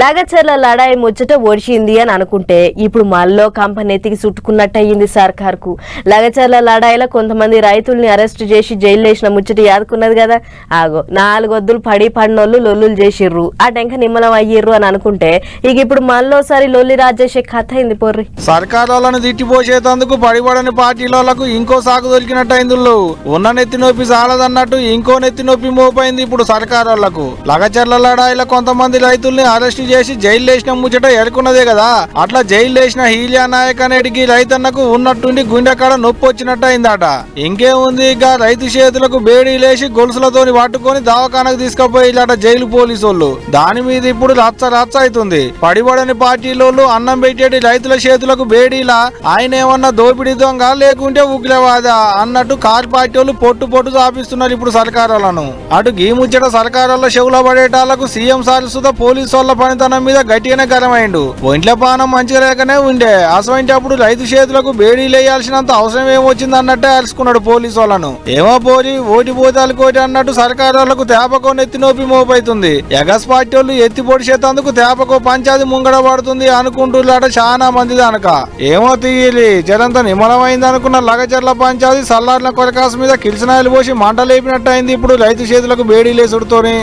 లగచర్ల లడాయి ముచ్చట ఒడిచింది అని అనుకుంటే ఇప్పుడు మళ్ళీ కంపెనీ ఎత్తికి చుట్టుకున్నట్టు అయ్యింది సర్కార్కు. లగచర్ల లడాయిలో కొంతమంది రైతుల్ని అరెస్ట్ చేసి జైలు వేసిన ముచ్చట యాదుకున్నది కదా. ఆగో నాలుగొద్దులు పడి పడినోళ్ళు లొల్లులు చేసిర్రు. ఆ టెంక నిమ్మలం అయ్యిర్రు అని అనుకుంటే ఇక ఇప్పుడు మళ్ళోసారి లొల్లి రాజేసే కథ అయింది పొర్రి. సర్కారు వాళ్ళని తిట్టిపోసేందుకు పడిపడని పార్టీలకు ఇంకో సాగు దొరికినట్టు ఉన్న నెత్తి నొప్పి చాలదన్నట్టు ఇంకో నెత్తి నొప్పి మోపైంది ఇప్పుడు సర్కారు వాళ్ళకు లగచర్ల లడాయిలో కొంతమంది రైతుల్ని అరెస్ట్ చేసి జైలు వేసిన ముచ్చట ఎరుకున్నదే కదా? అట్లా జైలు వేసిన హీలియా నాయక్ అనేటికి రైతన్నకు ఉన్నట్టుండి గుండెకాడ నొప్పి వచ్చినట్టు అయిందట. ఇంకేముంది ఇక? రైతు చేతులకు బేడీ లేచి గొలుసులతోని పట్టుకొని దవాఖానకు తీసుకుపోయిలట జైలు పోలీసోళ్ళు. దాని మీద ఇప్పుడు రచ్చ రచ్చ అవుతుంది. పడిబడని పార్టీలోళ్ళు అన్నం పెట్టేటి రైతుల చేతులకు బేడీలా? ఆయన ఏమన్నా దోపిడీ దొంగ లేకుంటే ఉగ్రవాద? అన్నట్టు కార్ పార్టీ వాళ్ళు పొట్టు పొట్టు చాపిస్తున్నారు ఇప్పుడు సర్కారాలను. అటు గీ ముచ్చట సర్కారాల చెవుల పడేటాలకు సీఎం సార్ సుధా పోలీసు వాళ్ళ పని తన మీద గట్టిగానే గరమైండు. ఒంట్ల పానం మంచిగా లేకనే ఉండే. అసమైనప్పుడు రైతు చేతులకు బేడీ లేయాల్సినంత అవసరం ఏమొచ్చింది అన్నట్టే అరుచుకున్నాడు పోలీసు వాళ్ళను. ఏమో పోరి ఓటి పోతాలు కోటి అన్నట్టు సర్కారాలకు తేపకో నెత్తి నొప్పి మోపైతుంది. ఎగస్ పార్టీ వాళ్ళు ఎత్తి పొడిచేతందుకు తేపకో పంచాది ముంగడ పడుతుంది అనుకుంటున్నాడ చాలా మంది దానక. ఏమో తీయలి. జరంత నిమ్మలమైంది అనుకున్న లగచర్ల పంచాది సల్లార్ల కొరకాసు మీద కిరిసనాయలు పోసి మంటలేపినట్టు అయింది ఇప్పుడు రైతు చేతులకు బేడీలేసుడుతోని